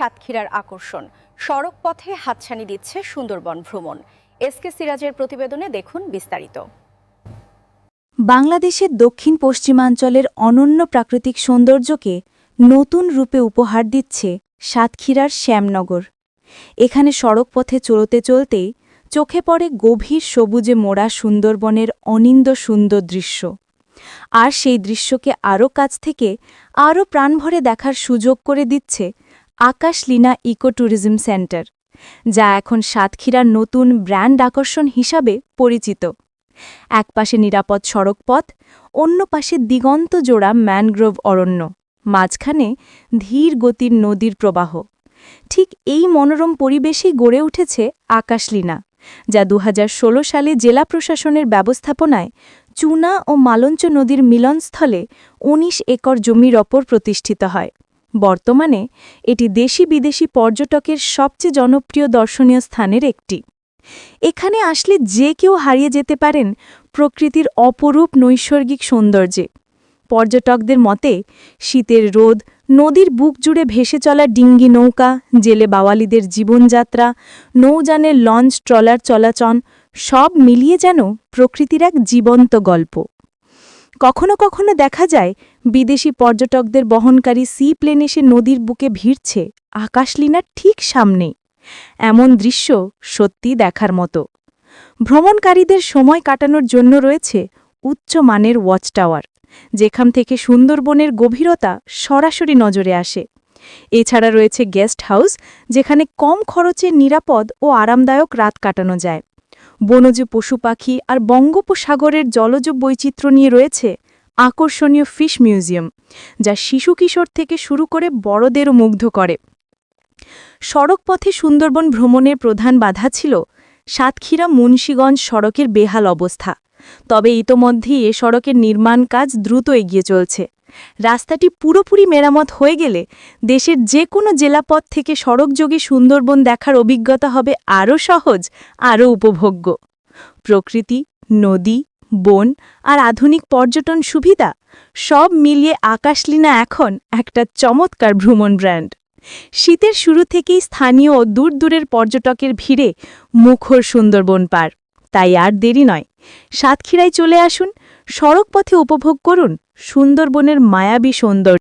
সাতক্ষীরার আকর্ষণ। সড়ক পথে হাতছানি দিচ্ছে সুন্দরবন ভ্রমণ। এসকে সিরাজের প্রতিবেদনে দেখুন বিস্তারিত। বাংলাদেশের দক্ষিণ পশ্চিমাঞ্চলের অনন্য প্রাকৃতিক সৌন্দর্যকে নতুন রূপে উপহার দিচ্ছে সাতক্ষীরার শ্যামনগর। এখানে সড়কপথে চলতে চলতেই চোখে পড়ে গভীর সবুজে মোড়া সুন্দরবনের অনিন্দ সুন্দর দৃশ্য। আর সেই দৃশ্যকে আরও কাছ থেকে আরও প্রাণভরে দেখার সুযোগ করে দিচ্ছে আকাশলীনা ইকো ট্যুরিজম সেন্টার, যা এখন সাতক্ষীরার নতুন ব্র্যান্ড আকর্ষণ হিসাবে পরিচিত। একপাশে নিরাপদ সড়কপথ, অন্য পাশে দিগন্ত জোড়া ম্যানগ্রোভ অরণ্য, মাঝখানে ধীর গতির নদীর প্রবাহ। ঠিক এই মনোরম পরিবেশেই গড়ে উঠেছে আকাশলীনা যা দু হাজার ষোলো সালে জেলা প্রশাসনের ব্যবস্থাপনায় চুনা ও মালঞ্চ নদীর মিলনস্থলে ১৯ একর জমির ওপর প্রতিষ্ঠিত হয়। বর্তমানে এটি দেশি বিদেশি পর্যটকের সবচেয়ে জনপ্রিয় দর্শনীয় স্থানের একটি। এখানে আসলে যে কেউ হারিয়ে যেতে পারেন প্রকৃতির অপরূপ নৈসর্গিক সৌন্দর্যে। পর্যটকদের মতে, শীতের রোদ, নদীর বুক জুড়ে ভেসে চলা ডিঙ্গি নৌকা, জেলে বাওয়ালিদের জীবনযাত্রা, নৌযানের লঞ্চ, ট্রলার চলাচল, সব মিলিয়ে যেন প্রকৃতির এক জীবন্ত গল্প। কখনো কখনো দেখা যায় বিদেশি পর্যটকদের বহনকারী সি প্লেন এসে নদীর বুকে ভিড়ছে আকাশলীনার ঠিক সামনে। এমন দৃশ্য সত্যি দেখার মতো। ভ্রমণকারীদের সময় কাটানোর জন্য রয়েছে উচ্চমানের ওয়াচ টাওয়ার যেখান থেকে সুন্দরবনের গভীরতা সরাসরি নজরে আসে। এছাড়া রয়েছে গেস্ট হাউস যেখানে কম খরচে নিরাপদ ও আরামদায়ক রাত কাটানো যায়। বনজ পশু পাখি আর বঙ্গোপসাগরের জলজ বৈচিত্র্য নিয়ে রয়েছে আকর্ষণীয় ফিশ মিউজিয়াম, যা শিশু কিশোর থেকে শুরু করে বড়দেরও মুগ্ধ করে। সড়কপথে সুন্দরবন ভ্রমণের প্রধান বাধা ছিল সাতক্ষীরা মুন্সীগঞ্জ সড়কের বেহাল অবস্থা। তবে ইতোমধ্যেই এ সড়কের নির্মাণ কাজ দ্রুত এগিয়ে চলছে। রাস্তাটি পুরোপুরি মেরামত হয়ে গেলে দেশের যে কোনো জেলাপথ থেকে সড়কযোগে সুন্দরবন দেখার অভিজ্ঞতা হবে আরও সহজ, আরও উপভোগ্য। প্রকৃতি, নদী বন আর আধুনিক পর্যটন সুবিধা, সব মিলিয়ে আকাশলীনা এখন একটা চমৎকার ভ্রমণ ব্র্যান্ড। শীতের শুরু থেকেই স্থানীয় ও দূর দূরের পর্যটকের ভিড়ে মুখর সুন্দরবন পার। তাই আর দেরি নয়, সাতক্ষীরায় চলে আসুন, সড়কপথে উপভোগ করুন সুন্দরবনের মায়াবী সৌন্দর্য।